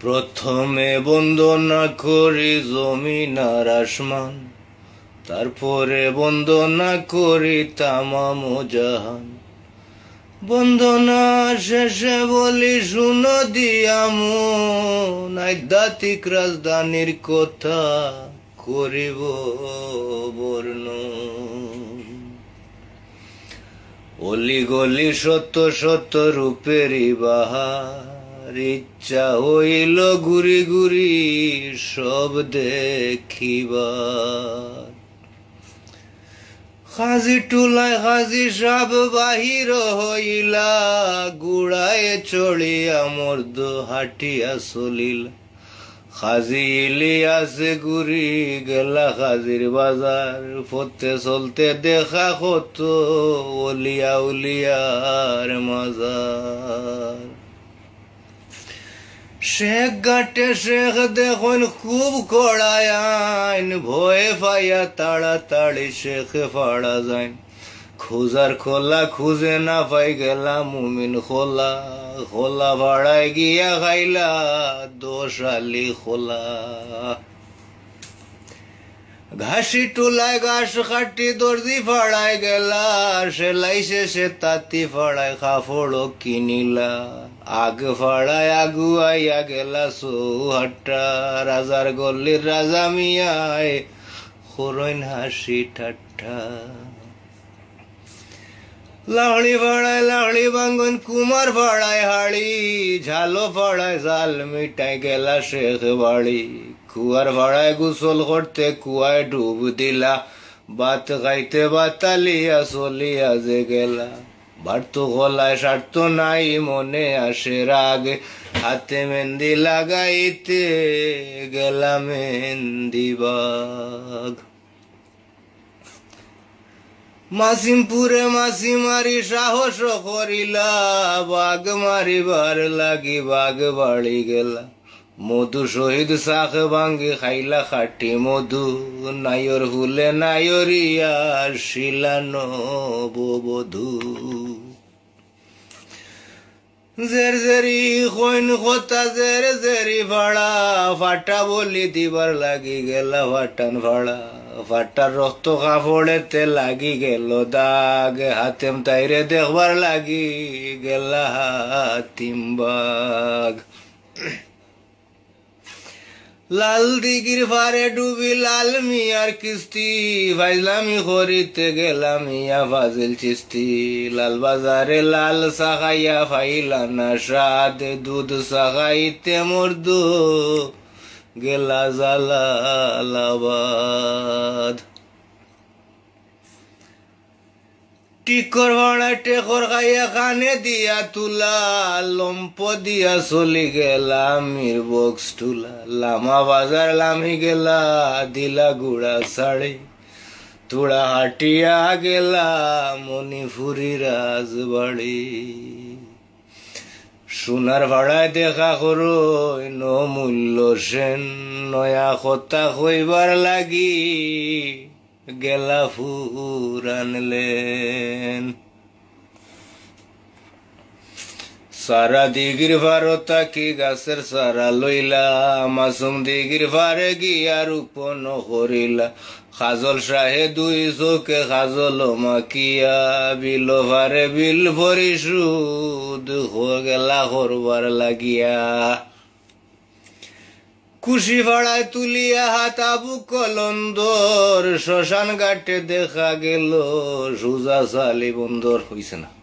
প্রথমে বন্দনা করি জমিন আর আসমান, তারপরে বন্দনা করি তামাম জাহান। বন্দনা শেষে বলি, শুনো দিয়ামু আধ্যাত্মিক রাজধানীর কথা করিব বর্ণ অলি গলি শত শত রূপেরই বাহার ইচ্ছা হইল ঘুরি ঘুরি, সব দেখিবার। হাজি টুলায় হাজি সব বাহির হইলা, গুড়ায় চড়িয়া মর্দ হাটিয়া চলিলা। খাজি ইলিয়াসে ঘুরি গেলা খাজির বাজার, পথে চলতে দেখা কত ওলিয়া উলিয়ার মাজার। শেখ ঘাটে শেখ দেখুন খুব কড়ায় আইন ভয়ে পাইয়া তাড়াতাড়ি শেখ ফাড়া যায় খোঁজার খোলা খুঁজে না পাই গেলা মুমিন খোলা খোলা ভাড়ায় গিয়া খাইলা দোষ আলি খোলা ঘাসি টুলায় ঘাস কাটি দর্জি ফাড়ায় গেলা, সেলাই শেষে তাঁতি ফাড়ায় কাপড় কিনিলা। আগ ফাড়ায় আগুয়াইয়া গেলা সৌহাট্টা, রাজার গল্লির রাজা মিয়ায় হরইন হাসি ঠাট্টা। লাহড়ি ফাড়ায় লাহড়ি বাঙ্গন কুমার ফাড়ায় হাড়ি ঝালো ফাড়ায় জাল মিটাই গেলা শেখ বাড়ি। কুয়ার ফাড়ায় গোসল করতে কুয়ায় ডুব দিলা। বাত খাইতে বাতালিয়া চলিয়া যে গেলা। বাড়তো গলায় সারত নাই, মনে আসে রাগ। হাতে মেহেন্দি লাগাইতে গেলা মেহেন্দি বাগ। মাসিমপুরে মাসি মারি সাহস করিলা। বাঘ মারিবার লাগি বাঘ বাড়ি গেলা। মধু শহীদ শাখ ভাঙ্গি খাইলা খাটি মধু, নায়র হুলে নায়রিয়া শিলানো বধু জের জেরি কইন কথা জের জেরি ভাড়া, ফাটা বলি দিবার লাগি গেলা ফাটান ভাড়া। ফাটার রক্ত কাপড়েতে লাগি গেল দাগ, হাতেম তাইরে দেখবার লাগি গেলা হাতিম বাগ। লাল দিগির ফারে ডুবি লাল মিয়ার কিস্তি। ফাইলামি করিতে গেলাম ইয়া ফাজিল চিস্তি। লাল বাজারে লাল সাহাইয়া ফাইলা না সাদ দুধ সাহাইতে মর্দু। গেলা জালালাবাদ টিকর ভাড়া টেকর খাইয়া কানে দিয়া তুলা, লম্প দিয়া চলি গেলা, মির বক্স তুলা লামা বাজার লামি গেলা, দিলা গুড়া শাড়ি তুড়া হাটিয়া গেলা, মণিপুরি রাজবাড়ি। সোনার ভাড়ায় দেখা করো, ন সেন, নয়া কথা কইবার লাগি। গেলা ফুরানলেন সারা দিগির ভারতা কি গাছের সারা লইলা, মাসুম দিগির ভারে গিয়া রূপন করিলা। খাজল শাহে দুই চোখে খাজল মাকিয়া বিল ভারে বিল ভরি সুদ গেলা করবার লাগিয়া। কুশি ভাড়ায় তুলিয়া হাত আবু কলন্দর শ্মশান ঘাটে দেখা গেল, সুজা সালি বন্দর হইছে না।